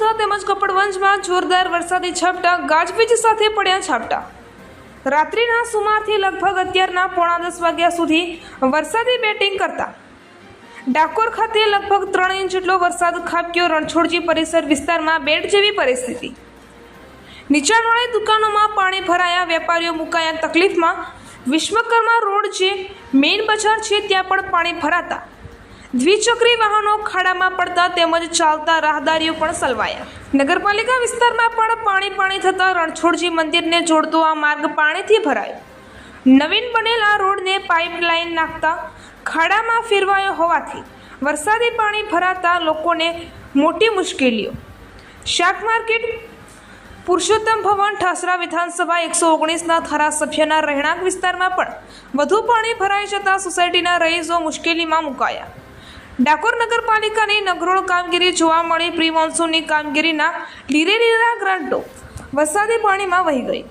કડવંજમાં જોરદાર વરસાદી છાપટા ગાજવીજ સાથે પડ્યા છાપટા. રાત્રિના સુમારથી લગભગ અત્યારના પોણા દસ વાગ્યા સુધી વરસાદી બેટિંગ કરતા. ડાકોર ખાતે લગભગ ત્રણ ઇંચ જેટલો વરસાદ ખાબક્યો રણછોડજી પરિસર વિસ્તારમાં બેટ જેવી પરિસ્થિતિ. નીચાણવાળી દુકાનોમાં પાણી ભરાયા, વેપારીઓ મુકાયા તકલીફમાં. વિશ્વકર્મા રોડ જે મેઇન બજાર છે, ત્યાં પણ પાણી ભરાતા. દ્વિચક્રી વાહનો ખાડામાં પડતા તેમજ ચાલતા રાહદારીઓ પણ સલવાયા. નગરપાલિકા વિસ્તારમાં પણ પાણી પાણી થતાં રણછોડજી મંદિરને જોડતો આ માર્ગ પાણીથી ભરાયો. નવીન બનેલ આ રોડને પાઇપલાઇન નાખતા ખાડામાં ફેરવાયો હોવાથી વરસાદી પાણી ભરાતા લોકોને મોટી મુશ્કેલીઓ. શાક માર્કેટ, પુરુષોત્તમ ભવન, ઠાસરા વિધાનસભા એકસો ઓગણીસના ધારાસભ્યના રહેણાંક વિસ્તારમાં પણ વધુ પાણી ભરાઈ જતા સોસાયટીના રહીશો મુશ્કેલીમાં મુકાયા. ડાકોર નગરપાલિકાની નગરોળ કામગીરી જોવા મળી પ્રી મોન્સૂનની કામગીરીના લીરે લીરા ગ્રાન્ટો વરસાદી પાણીમાં વહી ગઈ.